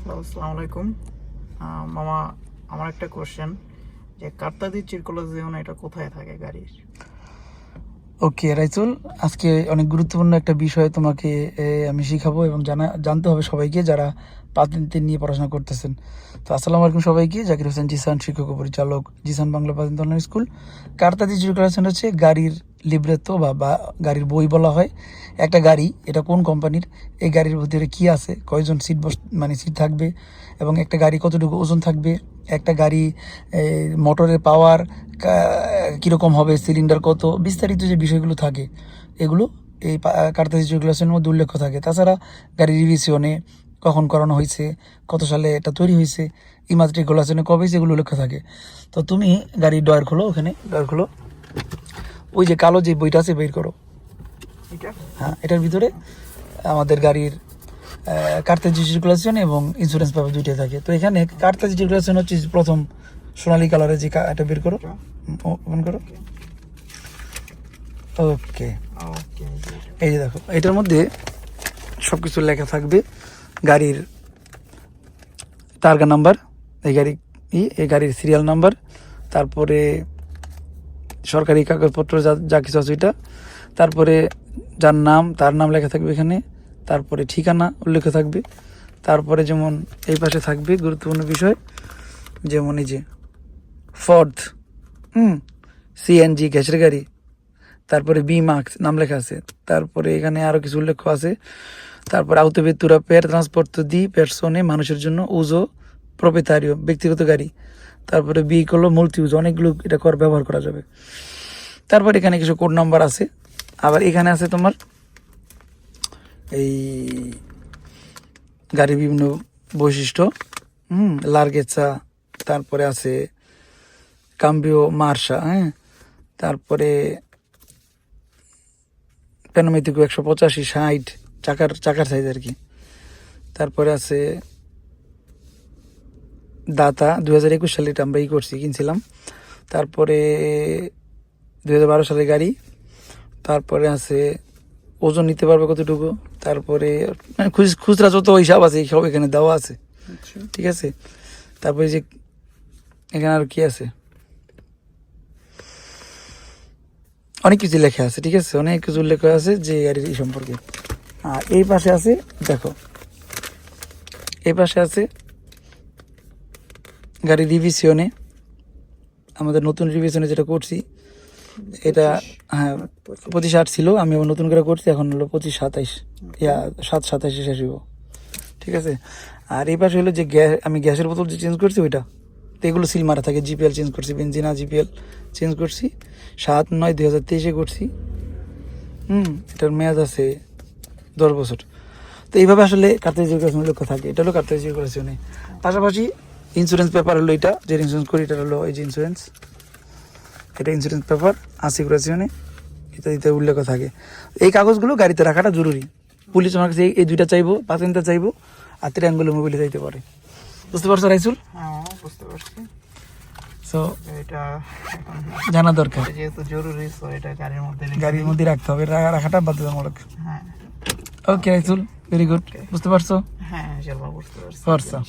আসসালামু আলাইকুম। মামা, আমার একটা কোশ্চেন যে কাপ্তাদি চিরকোলজিয়ন এটা কোথায় থাকে গাড়ির? ওকে রাইচুল আজকে অনেক গুরুত্বপূর্ণ একটা বিষয় তোমাকে আমি শিখাবো এবং জানা, জানতে হবে সবাইকে যারা পাতিনতে নিয়ে পড়াশোনা করতেছেন। তো আসসালামু আলাইকুম সবাইকে, জাকির হোসেন জিসান শিক্ষক পরিচালক জিসান বাংলা পাতিন স্কুল কার্তাদি জিরোকারেশন হচ্ছে গাড়ির লিব্রেতো বা বা গাড়ির বই বলা হয়। একটা গাড়ি, এটা কোন কোম্পানির এই গাড়ির ভিতরে কি আছে? কয়জন সিট বস মানে সিট থাকবে? এবং একটা গাড়ি কতটুকু ওজন থাকবে? একটা গাড়ি মোটরের পাওয়ার কীরকম হবে? সিলিন্ডার কত? বিস্তারিত যে বিষয়গুলো থাকে, এগুলো এই কার্তাজি রেগুলেশনের মধ্যে উল্লেখ থাকে। তাছাড়া গাড়ি রিভিশনে কখন করানো হয়েছে, কত সালে এটা তৈরি হয়েছে ইমার্ট্রিকুলেশনে কবে হয়েছে, এগুলো উল্লেখ থাকে। তো তুমি গাড়ির ডয়ার খোলো, ওখানে ডয়ার খোলো। ওই যে কালো যে বইটা আছে বের করো। হ্যাঁ এটার ভিতরে আমাদের গাড়ির কার্তাজি সার্কুলেশন এবং ইন্স্যুরেন্স পেপার দুইটাই থাকে। তো এখানে কার্তাজি সার্কুলেশন হচ্ছে প্রথম সোনালী কালারের যে এটা বের করো। ওপেন করো। ওকে ওকে এই যে দেখো এটার মধ্যে সব কিছু লেখা থাকবে। গাড়ির তারগা নাম্বার এই গাড়ি ই এই গাড়ির সিরিয়াল নাম্বার তারপরে সরকারি কাগজপত্র, যা যা কিছু আছে ওইটা। তারপরে যার নাম, তার নাম লেখা থাকবে এখানে। তারপরে ঠিকানা উল্লেখ থাকবে। তারপরে যেমন এই পাশে থাকবে গুরুত্বপূর্ণ বিষয়, যেমন এই যে ফর্ড হুম সিএনজি গ্যাসের গাড়ি। তারপরে বি মার্কস নাম লেখা আছে। তারপরে এখানে আরও কিছু উল্লেখ আছে। তারপরে আউতোভেতুরা পের ট্রান্সপোর্ট দি পেরসনে মানুষের জন্য উজো প্রপেতারিও ব্যক্তিগত গাড়ি। তারপরে বি করল মূর্তি উজো অনেকগুলো এটা কর ব্যবহার করা যাবে। তারপর এখানে কিছু কোড নাম্বার আছে। আবার এখানে আছে তোমার এই গাড়ির বিভিন্ন বৈশিষ্ট্য। হুম, লার্গেচা, তারপরে আছে কাম্বিও মার্শা হ্যাঁ? তারপরে প্যানোমেটিকো একশো পঁচাশি, ষাট, চাকার চাকার সাইজ আর কি। তারপরে আছে দাতা দু হাজার একুশ সালে এটা আমরা ই করছি কিনছিলাম। তারপরে দু হাজার বারো সালের গাড়ি তারপরে আছে ওজন নিতে পারবে কতটুকু তারপরে মানে খুচ- খুচরা যত হিসাব আছে সব এখানে দেওয়া আছে। আচ্ছা। ঠিক আছে? তারপরে যে এখানে আর কি আছে? অনেক কিছু লেখা আছে ঠিক আছে? অনেক কিছু উল্লেখ করা আছে যে গাড়ির এই সম্পর্কে। আর এই পাশে আছে দেখো এই পাশে আছে গাড়ির রিভিশনে আমাদের নতুন রিভিশনে যেটা করছি এটা হ্যাঁ পঁচিশ আট ছিল আমি আবার নতুন করে করছি এখন হলো পঁচিশ সাতাইশ। ইয়া সাত সাতাইশে শেষ হইব। ঠিক আছে? আর এই পাশে হলো যে গ্যাস আমি গ্যাসের বোতল যে চেঞ্জ করছি ওইটা তো এগুলো সিল মারা থাকে জিপিএল চেঞ্জ করছি বেঞ্জিনা জিপিএল চেঞ্জ করছি। সাত নয় দুই হাজার তেইশে করছি। হুম এটার মেয়াদ আছে দশ বছর। তো এইভাবে আসলে কার্তেজ রেগুলেশন লক্ষ্য থাকে এটা হলো কার্তেজ রেগুলেশনে পাশাপাশি ইন্স্যুরেন্স পেপার হলো এটা যে ইন্স্যুরেন্স করি এটা হলো এই যে ইন্স্যুরেন্স এটা ইন্স্যুরেন্স পেপার আসি রেগুলেশনে ইত্যাদিতে উল্লেখ থাকে। এই কাগজগুলো গাড়িতে রাখাটা জরুরি। পুলিশ আমার কাছে এই- দুইটা চাইব পাতেনটা চাইব আর ত্রিয়াঙ্গুলো মোবাইলে যাইতে পারে। বুঝতে পারছ রাইসুল? হ্যাঁ বুঝতে পারছি। সো এটা জানা দরকার। যেহেতু জরুরি তো এটা গাড়ির মধ্যে গাড়ির মধ্যে রাখতে হবে রাখাটা বাধ্যতামূলক। হ্যাঁ। ওকে রাইসুল ভেরি গুড বুঝতে পারছ? হ্যাঁ বুঝতে পারছি। ফর্সা